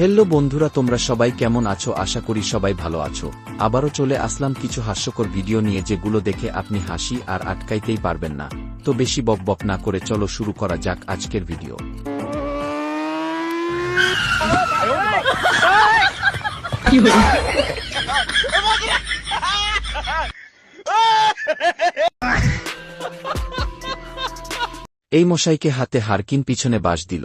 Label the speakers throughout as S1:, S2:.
S1: Hello বন্ধুরা, তোমরা সবাই কেমন আছো? আশা করি সবাই ভালো আছো। আবারও চলে আসলাম কিছু হাস্যকর ভিডিও নিয়ে, যেগুলো দেখে আপনি হাসি আর আটকাইতেই পারবেন না। তো বেশি বক বক না করে চলো শুরু করা যাক আজকের ভিডিও। এই মশাইকে হাতে হারকিন পিছনে বাস দিল।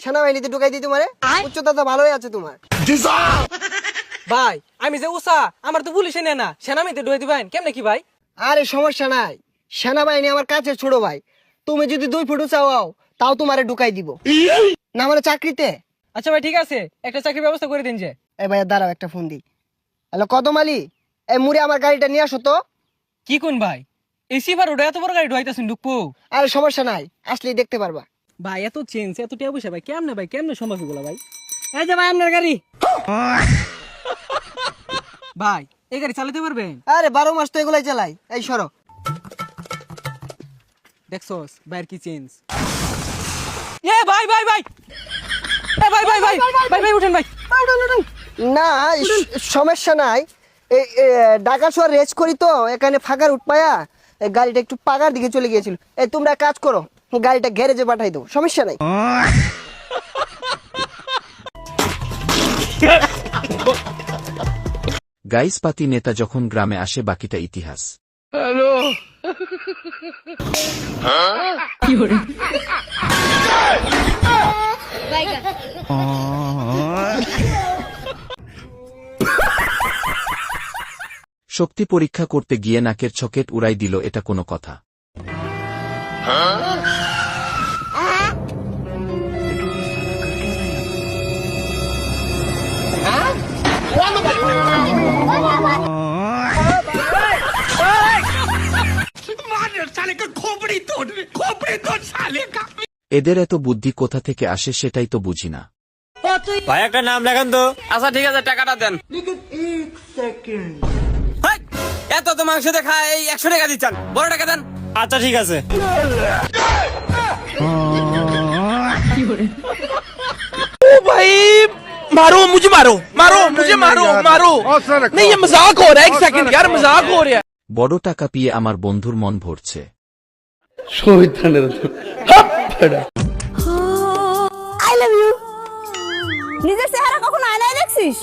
S2: সেনাবাহিনীতে ঢুকাই দিই তোমারে? উচ্চতা তো ভালোই আছে তোমার।
S3: ভাই আমি যে উষা আমার তো পুলিশে নেয় না। সেনামিতে ঢুয়ে দিবেন কেমনে কি ভাই?
S2: আরে সমস্যা নাই। সেনাবাহিনী আমার কাছে ছোট ভাই। তুমি যদি দুই ফুট চাও তাও তোমারে ঢুকাই দিব। না মানে চাকরিতে?
S3: আচ্ছা ভাই ঠিক আছে। একটা চাকরির ব্যবস্থা করে দিন যে।
S2: এই ভাইয়া দাঁড়াও একটা ফোন দিই। হ্যালো কদম আলী এই মুড়ে আমার গাড়িটা নিয়ে আসো তো।
S3: কি কোন ভাই? সিফার ওটা এত বড় গাড়ি ঢুয়াইতেছেন ঢুকবো।
S2: আরে সমস্যা নাই। আসলেই দেখতে পারবা।
S3: ভাই এত চেঞ্জ এত টিয়া পয়সা ভাই কেমনে ভাই কেমনে সম্ভব এগুলো ভাই? এই যে ভাই আপনার গাড়ি। ভাই এই গাড়ি চালাতে পারবেন?
S2: আরে বারো মাস তো এগুলাই চালাই। এই সরো।
S3: দেখছস বাইর কি চেঞ্জ এ ভাই ভাই ভাই! এ ভাই ভাই ভাই ভাই ভাই উঠেন ভাই। উঠেন উঠেন।
S2: না সমস্যা নাই। এই ঢাকা শহর রেস করি তো এখানে ফাঁকার উঠপায়া এই গাড়িটা একটু পাকার দিকে চলে গিয়েছিল। এই তোমরা কাজ করো গাড়িটা গ্যারেজে পাঠাই দেবো সমস্যা নাই।
S1: গাইস পাতি নেতা যখন গ্রামে আসে বাকিটা ইতিহাস। শক্তি পরীক্ষা করতে গিয়ে নাকের ছকেট উড়াই দিল এটা কোনো কথা। এদের এত বুদ্ধি কোথা থেকে আসে সেটাই তো বুঝি না।
S4: ভাই একটা নাম লেখান তো।
S3: আচ্ছা ঠিক আছে টাকাটা দেন।
S4: এত তো মাংস দেখা এই একশো টাকা দিচ্ছেন। বড় টাকা দেন। আচ্ছা ঠিক আছে
S5: भाई मारो मुझे मारो मारो मुझे मारो मारो नहीं ये मजाक हो रहा है एक सेकंड यार मजाक हो रहा है
S1: বড় টাকা পেয়ে আমার বন্ধুর মন ভরছে
S6: আই লাভ ইউ নিজের চেহারা কখনো আয়নায় দেখছিস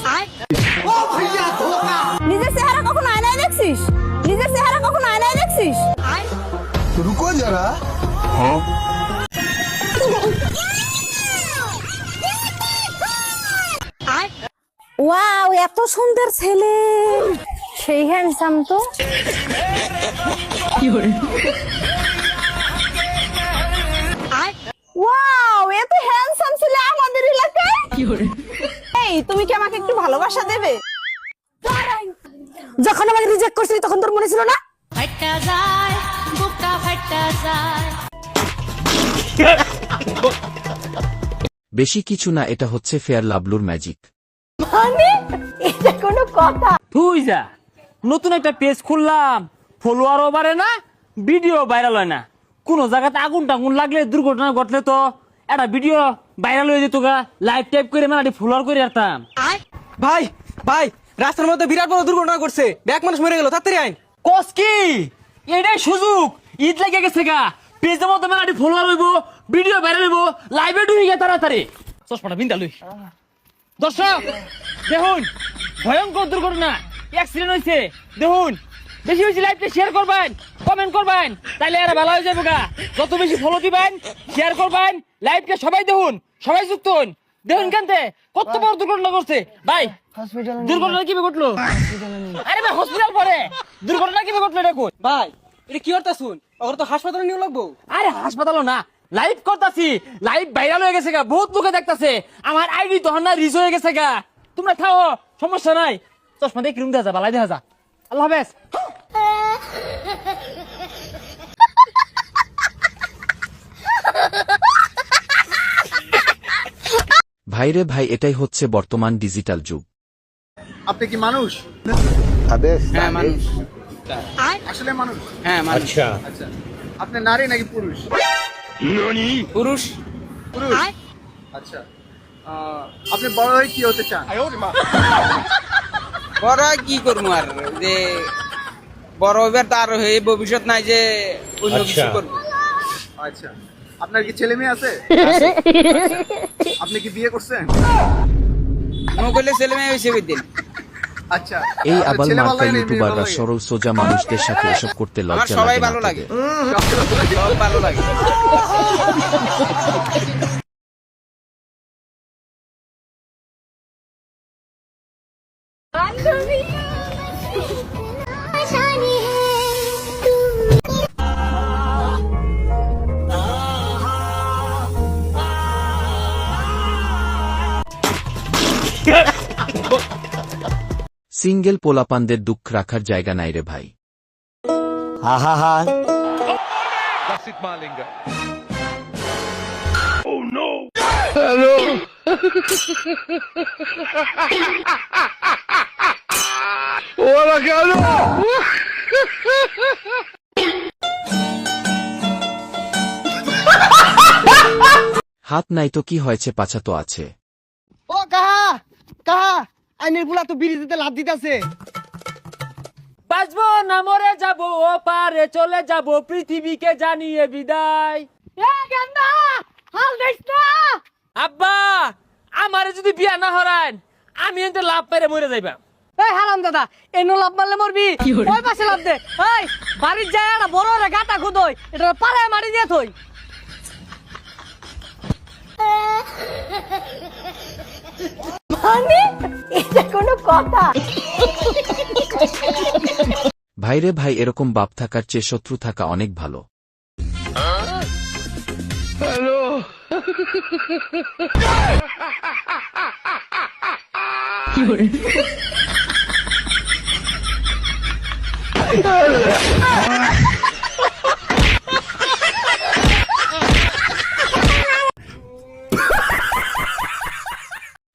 S6: ওয়াও এত সুন্দর ছেলে। সেই হ্যান্ডসাম তো। ওয়াও এত হ্যান্ডসাম ছেলে আমাদের এলাকায়? এই তুমি কি আমাকে একটু ভালোবাসা দেবে? যখন আমাকে রিজেক্ট করছিলি তখন তোর মনে ছিল না?
S7: যায় বুকটা
S1: বেশি কিছু না এটা হচ্ছে ফেয়ার লাভলুর ম্যাজিক।
S6: মানে? এটা কোনো কথা?
S4: তুই যা নতুন একটা পেজ খুললাম ফলোয়ারও বাড়ে না ভিডিও ভাইরাল হয় না। কোন জায়গাতে আগুন টাগুন লাগলে দুর্ঘটনা ঘটলে তো একটা ভিডিও ভাইরাল হয়ে যেত গা। লাইভ টাইপ করে মানে ফলোয়ার করে রাখতাম
S3: ভাই ভাই রাস্তার মধ্যে বিরাট বড় দুর্ঘটনা করছে ব্যাক মানুষ মরে গেল তাড়াতাড়ি আইন
S4: কস কি? এটাই সুযোগ। ঈদ লাগে গেছে গা। পেজের মধ্যে মানে ফলোয়ার হইব ভিডিও ভাইরাল হইব লাইভে ঢুকে গে তাড়াতাড়ি। চশমাটা বিন্দা লই। দর্শক দেখুন ভয়ঙ্কর দুর্ঘটনা অ্যাক্সিডেন্ট হয়েছে দেখুন বেশি বেশি লাইভটা শেয়ার করবেন কমেন্ট করবেন তাইলে এরা ভালো হয়ে যাবে গা। যত বেশি ফলো দিবেন শেয়ার করবেন লাইভটা সবাই দেখুন সবাই যুক্ত হন। দেখুন কেনতে কত বড় দুর্ঘটনা করছে ভাই দুর্ঘটনা কীভাবে ঘটলো? আরে ভাই হসপিটাল পরে। দুর্ঘটনা কীভাবে ঘটলো দেখুন
S3: ভাই এটা কি করতে শুন? ওর তো হাসপাতালে নিয়ে লাগবো?
S4: আরে হাসপাতাল না লাইভ করতাছি। লাইভ ভাইরাল হয়ে গেছে গা বহুত লোকে দেখতাছে। আমার আইডি তখন না রিচ হয়ে গেছে গা। তোমরা খাও সমস্যা নাই। চশমা দিয়ে কিরম দেখা যা বালাই দেখা যা। আল্লাহ হাফেজ।
S1: ভাইরে ভাই এটাই হচ্ছে বর্তমান ডিজিটাল যুগ।
S8: আপনি কি মানুষ?
S3: হ্যাঁ মানুষ।
S8: আসলে মানুষ।
S3: হ্যাঁ মানুষ।
S8: আচ্ছা। আপনি নারী নাকি পুরুষ?
S3: পুরুষ।
S8: পুরুষ? আচ্ছা। আপনি বড় হয়ে কি হতে চান?
S3: বড় আর কি করব আর? যে বড় হইবার তার হয়ে ভবিষ্যৎ নাই যে অন্য কিছু করব।
S8: আচ্ছা। আপনার কি ছেলে মেয়ে আছে? আপনি কি বিয়ে করছেন?
S3: নকলে ছেলে মেয়ে হয়েছে ওই দিন।
S8: আচ্ছা
S1: এই
S8: আপনার
S1: আবাল মার্কা ইউটিউবাররা সরল সোজা মানুষদের সাথে এসব করতে লজ্জা
S3: সবাই
S1: লাগে
S3: ভালো লাগে। ভালো লাগে।
S1: সিঙ্গেল পোলাপানদের দুঃখ রাখার জায়গা নাই রে ভাই। হাত নাই তো কি হয়েছে পাছা তো আছে।
S2: ও কাহা? কাহা? আইনের বুলা তো বিড়ি দিতে লাভ দিতেছে।
S4: বাঁচবো না মরে যাব ও পারে চলে যাব পৃথিবীকে জানিয়ে বিদায়। আব্বা আমারে যদি বিয়া না হরান আমি এতে লাভ পেরে মরে যাইবা
S9: এই হারাম দাদা এনো লাভ মারলে মরবি। ওই পাশে লাভ দে। এই বাড়ির যায় একটা বড় রে গাটা খুদই এটা পাড়ায় মারি দিয়ে থই।
S6: মানে? এটা কোনো কথা।
S1: ভাইরে ভাই এরকম বাপ থাকার চেয়ে শত্রু থাকা অনেক ভালো।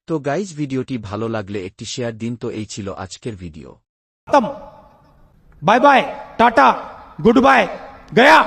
S1: তো গাইজ, ভিডিওটি ভালো লাগলে একটি শেয়ার দিন। তো এই ছিল আজকের video.
S10: Bye bye, tata, good bye, Gaya.